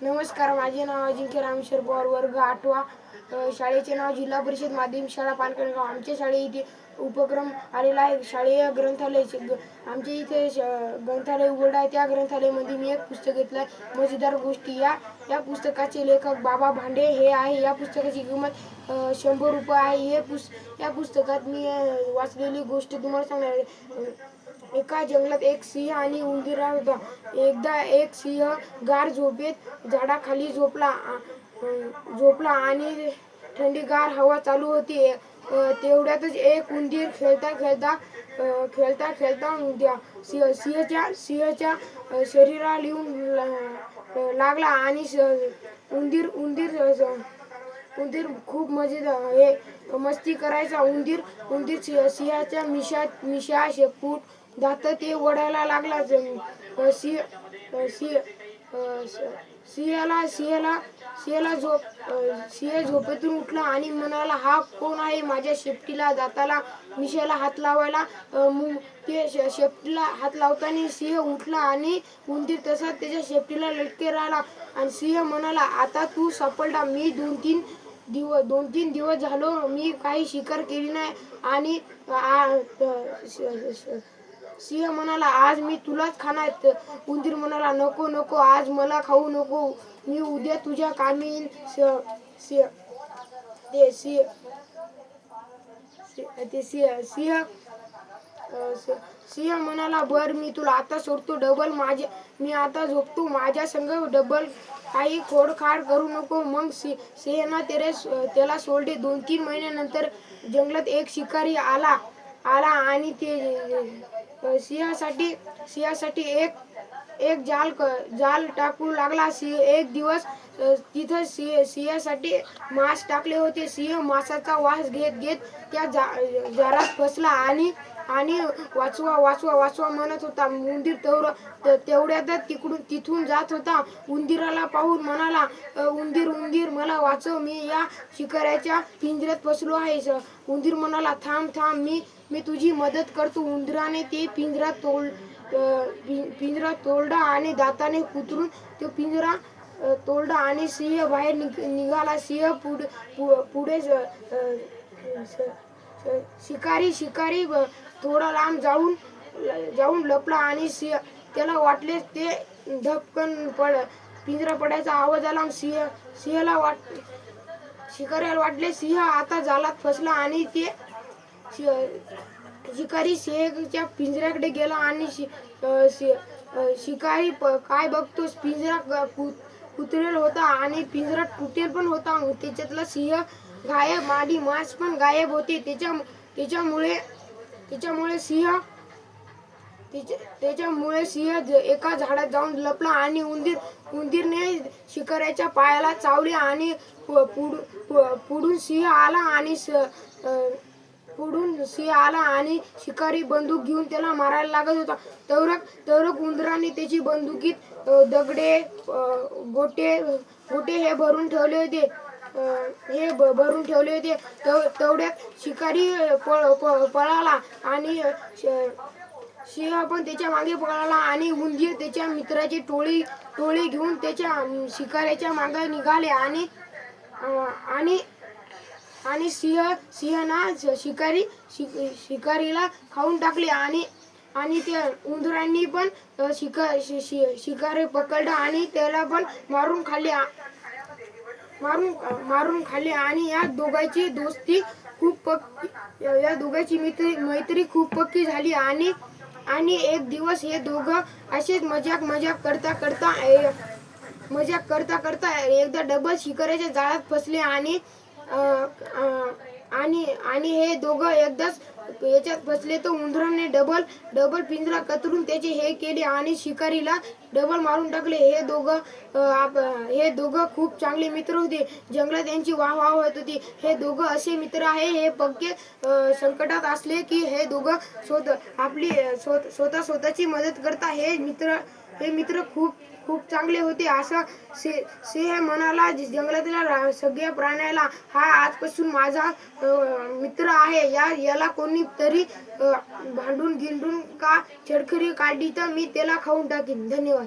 नमस्कार माझे नाव अजिंक्य रामेश्वर पवार वर्ग आठवा शाळेचे नाव जिल्हा परिषद माध्यमिक शाळा पालकणगाव आमच्या शाळे इथे उपक्रम आलेला आहे. शालेय ग्रंथालय आमच्या इथे श- ग्रंथालय उघड आहे. त्या ग्रंथालयामध्ये मी एक पुस्तक घेतलं आहे मजेदार गोष्टी. या या पुस्तकाचे लेखक बाबा भांडे हे आहे. या पुस्तकाची किंमत शंभर रुपये आहे. हे पुस या पुस्तकात मी वाचलेली गोष्ट तुम्हाला सांगणार आहे. एका जंगलात एक सिंह आणि उंदीर होता. एकदा एक सिंह गार झोपेत झाडाखाली झोपला झोपला आणि थंडीगार हवा चालू होती. तेवढ्यातच एक उंदीर खेळता खेळता खेळता खेळता सिंह सिंहच्या सिंहच्या शरीराला येऊन लागला आणि उंदीर उंदीर उंदीर खूप मजेदार हे मस्ती करायचा. उंदीर उंदीर सिंह- सिंहाच्या मिशा मिशा शेपूट दात ते ओढायला लागला सिंह सिंह सिंहाला सिंहाला सिंहाला झोप सिंह झोपेतून उठला आणि म्हणाला हा कोण आहे माझ्या शेपटीला दाताला मिशाला हात लावायला? ते शेपटीला हात लावताना सिंह उठला आणि उंदीर तसा त्याच्या शेपटीला लटके राहिला. आणि सिंह म्हणाला आता तू सापडला. मी दोन तीन दिवस दोन तीन दिवस झालो. मी काही शिकार केली नाही. आणि सिंह म्हणाला आज मी तुलाच खाणार. उंदीर म्हणाला नको नको आज मला खाऊ नको. मी उद्या तुझ्या कामी येईन सिंह सिंह म्हणाला बर मी तुला आता सोडतो डबल माझ्या मी आता झोपतो. माझ्या संग डबल काही खोडखाड करू नको. मग सिंहना तेरे त्याला सोडले. दोन तीन महिन्यानंतर जंगलात एक शिकारी आला आला आणि ते सिंहासाठी सिंहासाठी एक एक जाल जाल टाकू लागला. सिंह एक दिवस तिथं सिंह सिंहासाठी मांस टाकले होते. सिंह मांसाचा वास घेत घेत त्या जा जारात फसला आणि आणि वाचवा वाचवा वाचवा म्हणत होता. उंदीर तेवढं त- तेवढ्यातच तिकडून तिथून जात होता. उंदीराला पाहून म्हणाला उंदीर उंदीर मला वाचव. मी या शिकाऱ्याच्या पिंजऱ्यात फसलो आहे स- उंदीर म्हणाला थांब थांब. मी मी तुझी मदत करतो. उंदराने ते पिंजरा तोड पिंजरा तोडला आणि दाताने कुतरून तो पिंजरा अ, तोडला आणि सिंह बाहेर निघ- निघाला. सिंह पुढे पु- पुढे शिकारी शिकारी थोडा लांब जाऊन जाऊन लपला आणि सिंह त्याला वाटले ते धपकन पड पिंजरा पडायचा आवाज आला आणि सिंह सिंहाला वाट शिकाऱ्याला वाटले सिंह आता जालात फसला आणि ते शिकारी सिंहच्या पिंजऱ्याकडे गेला आणि शि- शि- शिकारी काय बघतोस? पिंजरा ग- कु- होता आणि पिंजरा तुटेल पण होता. त्याच्यातला सिंह गायब आणि मास पण गायब होते. तिच्या तिच्यामुळे तिच्यामुळे सिंह त्याच्यामुळे सिंह एका झाडात जाऊन लपला आणि उंदीर उंदीरने शिकाऱ्याच्या पायाला चावली आणि पुढून सिंह आला आणि पुढून सिंह आला आणि शिकारी बंदूक घेऊन त्याला मारायला लागत होता. तवरक तवरक उंदराने त्याची बंदुकीत दगडे गोटे गोटे हे भरून ठेवले होते. हे भरून ठेवले होते. तेवढ्यात शिकारी पळ पळाला आणि सिंह पण त्याच्यामागे पळाला आणि उंदीर त्याच्या मित्राची टोळी टोळी घेऊन त्याच्या शिकाऱ्याच्या मागे निघाले आणि आणि आणि सिंह सिंहना शिकारी शिकारीला खाऊन टाकले आणि आणि त्या उंदरांनी पण शिकार शिका शिकारी पकडला आणि त्याला पण मारून खाल्ले. मारून मारून खाल्ले. आणि या दोघांची दोस्ती खूप पक्की या दोघांची मैत्री मैत्री खूप पक्की झाली. आणि आणि एक दिवस हे दोघं असेच मजाक मजाक करता करता मजाक करता करता एकदा डबल शिकाऱ्याच्या जाळ्यात फसले. आणि आणि आणि हे दोघं एकदाच याच्यात फसले तर उंदराने डबल डबल पिंजरा कतरून त्याचे हे केले आणि शिकारीला डबल मारून टाकले. हे दोघं आप- हे दोघं खूप चांगले मित्र होते. जंगलात यांची वाह वाह होत होती. हे दोघं असे मित्र आहे हे पक्के संकटात असले की हे दोघं स्वतः आपली अं, स्वतः स्वतःची मदत करता. हे मित्र हे मित्र खूप खूप चांगले होते. असं से सिंह म्हणाला जंगलातील सगळ्या प्राण्याला हा आजपासून माझा मित्र आहे. या याला कोणी तरी भांडून गिंडून का छडखरी काढली तर मी त्याला खाऊन टाकीन. धन्यवाद.